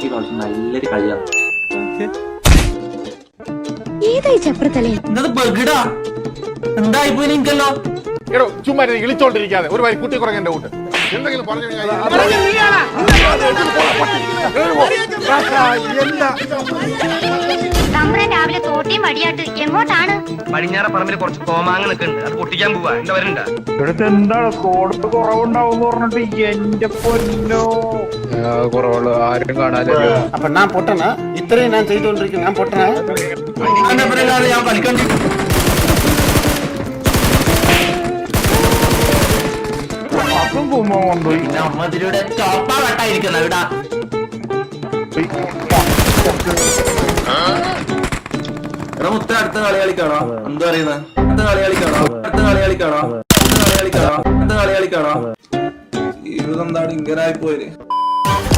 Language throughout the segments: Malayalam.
ഈ പ്രാവശ്യം നല്ലൊരു കളിയാണ് ഏതായി ചപ്രത്തലേ എന്നത് ബഗിടാ. എന്തായിപ്പോ എനിക്കല്ലോ? എടോ ചുമ്മാ ഇരുന്ന് ഇളിച്ചോണ്ടിരിക്കാതെ. ഒരു വരി കുട്ടി കുറങ്ങ എന്റെ കൂട്ട്. എന്തെങ്കിലും പറഞ്ഞു തമ്പുരാൻ രാവിലെ തോട്ടിയും മടിയാട്ട് എങ്ങോട്ടാണ്? പടിഞ്ഞാറ പറമ്പിൽ കുറച്ച് കോമാങ്ങ നിൽക്കുന്നുണ്ട്. അത് പൊട്ടിക്കാൻ പോവാ. എന്താ? വരണ്ട ഇവിടുത്തെ എന്താണ്? കോടത്ത് കുറവുണ്ടാവും പറഞ്ഞിട്ട് എന്റെ പൊന്നോ. കുറവുള്ള ആരും കാണാനില്ല. അപ്പൊ ഞാൻ പൊട്ടന ഇത്രയും ഞാൻ ചെയ്തുകൊണ്ടിരിക്കുന്നു. ഞാൻ പൊട്ടന ഞാൻ കളിക്കണ്ടി അതും കുമ്പം കൊണ്ടുപോയി. പിന്നെ അമ്മ ഇതിലൂടെ ചോപ്പാ വെട്ടായിരിക്കുന്ന ഇവിടെ എടാ മുത്ത അടുത്ത കളി കളിക്കാണോ എന്താ പറയുന്നത് അടുത്ത കളി കളിക്കാണോ അടുത്ത കളി കളിക്കാണോ അടുത്ത കളി കളിക്കാണോ അടുത്ത കളി കളിക്കാണോ എന്താണ് ഇങ്ങനെ ആയിപ്പോയത്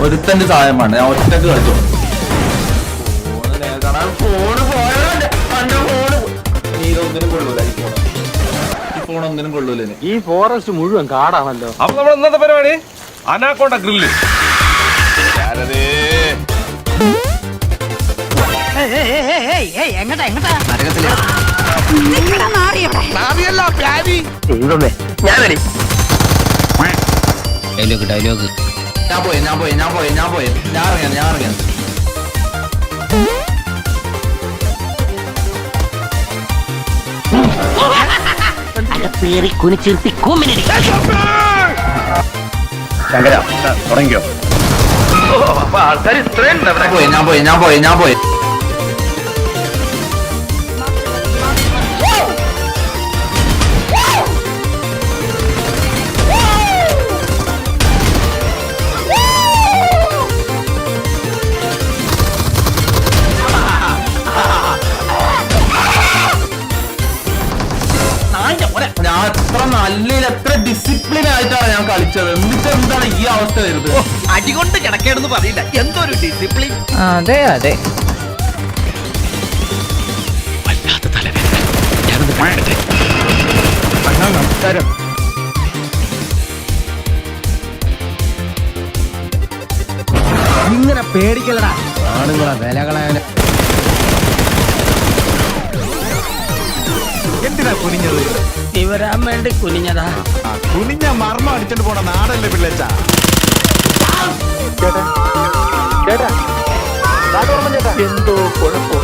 ഒരുത്തന്റെ സഹായം വേണ്ട. ഞാൻ ഒറ്റയ്ക്ക് കളിച്ചോ. ഫോണ് പോയതല്ലേ പണ്ട് ഫോണ് നീ ഇതൊന്നിനും കൊള്ളൂല ഈ ഫോൺ ഈ ഫോൺ ഒന്നിനും കൊള്ളൂല ഈ ഫോറസ്റ്റ് മുഴുവൻ കാടാണല്ലോ. അപ്പൊ നമ്മൾ ഇന്നത്തെ പരിപാടി അനാക്കോണ്ട ഗ്രില്ല്. ഞാൻ വരി. Dialogue dialogue. ഞാൻ പോയി ഞാൻ പോയി ഞാൻ പോയി ഞാൻ പോയി. ഞാൻ ഇറങ്ങിയ ഞാൻ പേറി കുനിച്ചിരുത്തി കൂമിനി തുടങ്ങിയോ അപ്പൊ ആൾക്കാർ ഇത്രയും ഉണ്ട് അവിടെ ഞാൻ പോയി ഞാൻ പോയി ഞാൻ പോയി. ഞാൻ എത്ര നല്ല എത്ര ഡിസിപ്ലിൻ ആയിട്ടാണ് ഞാൻ കളിച്ചത്. എന്നിട്ട് എന്താണ് ഈ അവസ്ഥ വരുന്നത്? അടികൊണ്ട് കിടക്കേണ്ടെന്ന് പറയില്ല. എന്തൊരു ഡിസിപ്ലിൻ അതെ അതെ. നമസ്കാരം. ഇങ്ങനെ പേടിക്കലടാ ആണുങ്ങളെ വില എന്തിനാ കുനിഞ്ഞത്? ഇവരാൻ വേണ്ടി കുനിഞ്ഞതാ. കുനിഞ്ഞ മർമ്മം അടിച്ചോണ്ട് പോണ നാടല്ലേ പിള്ളേച്ച? എന്തോ കുഴപ്പം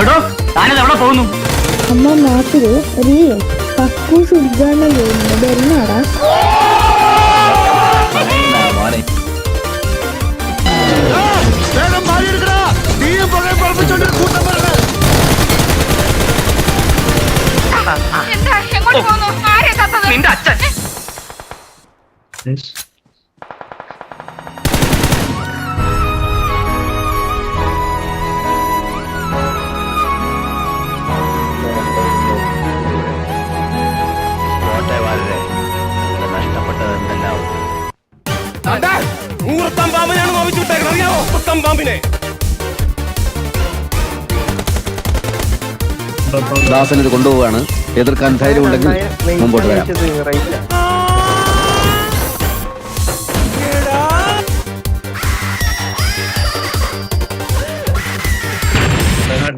എടോ താനത് എവിടെ പോകുന്നു? അമ്മ നാട്ടിൽ ഒരു കക്കൂസ് ഉദ്ഘാടനം ചെയ്യുന്നത് വരുന്നാടാ ഊർത്തം പാമ്പിനെയാണ് നോവിച്ചു വിട്ടേക്കുന്നത് അറിയാമോ ഊർത്തം പാമ്പിനെ? ദാസൻ ഇത് കൊണ്ടുപോവാണ് എതിർക്കാൻ ധൈര്യമുണ്ടെങ്കിൽ മുമ്പോട്ട് വരാം.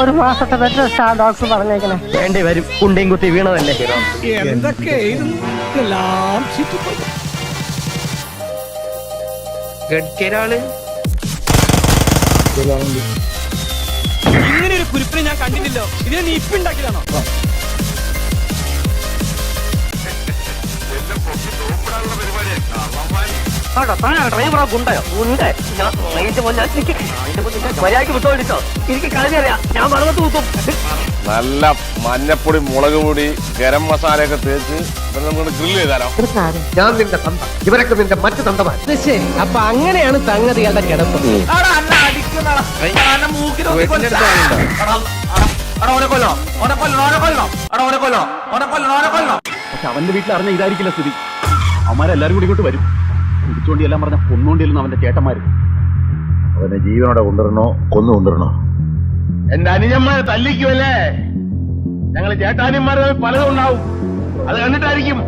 ഒരു മാസത്തെ ബെറ്റർ സ്റ്റാർ ഡോക്ടർ പറഞ്ഞേക്കണേ. വേണ്ടി വരും. കുണ്ടിയും കുത്തി വീണതല്ലേ? ഗഡ്കരാൾ. ഇങ്ങനെ ഒരു കുരിപ്പിനെ ഞാൻ കണ്ടിട്ടില്ലോ. ഇതിനെ നീ ഇപ്പൊ ഡ്രൈവറാ ഗുണ്ടയോ? ഗുണ്ട. ഞാൻ മര്യാദയ്ക്ക് വിട്ടോടിച്ചോ എനിക്ക് നല്ല മഞ്ഞപ്പൊടി മുളക് പൊടി ഗരം മസാല ഒക്കെ തേച്ച് നമുക്ക് ഗ്രില്ല് ചെയ്താലോ? ഞാൻ നിന്റെ തന്ത. ഇവരൊക്കെ നിന്റെ മറ്റു തന്തമാർ ശരി. അപ്പൊ അങ്ങനെയാണ് സംഗതികളുടെ കിടപ്പ്. പക്ഷെ അവന്റെ വീട്ടിൽ അറിഞ്ഞ ഇതായിരിക്കില്ല സ്ഥിതി. അവന്മാരെല്ലാരും കൂടി ഇങ്ങോട്ട് വരും. പിടിച്ചോണ്ടി എല്ലാം പറഞ്ഞ കൊന്നോണ്ടിരുന്നു അവന്റെ ചേട്ടന്മാര്. അവനെ ജീവനോടെ കൊണ്ടുവരണോ കൊന്നു കൊണ്ടുവരണോ? എന്റെ അനുജന്മാരെ തല്ലിക്കുമല്ലേ ഞങ്ങൾ ചേട്ടാനിമാർ പലതും ഉണ്ടാവും. അത് കണ്ടിട്ടായിരിക്കും.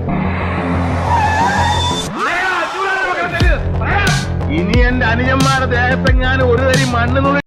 ഇനി എന്റെ അനുജന്മാരുടെ ദേഹത്തെങ്ങാനും ഒരു തരി മണ്ണ്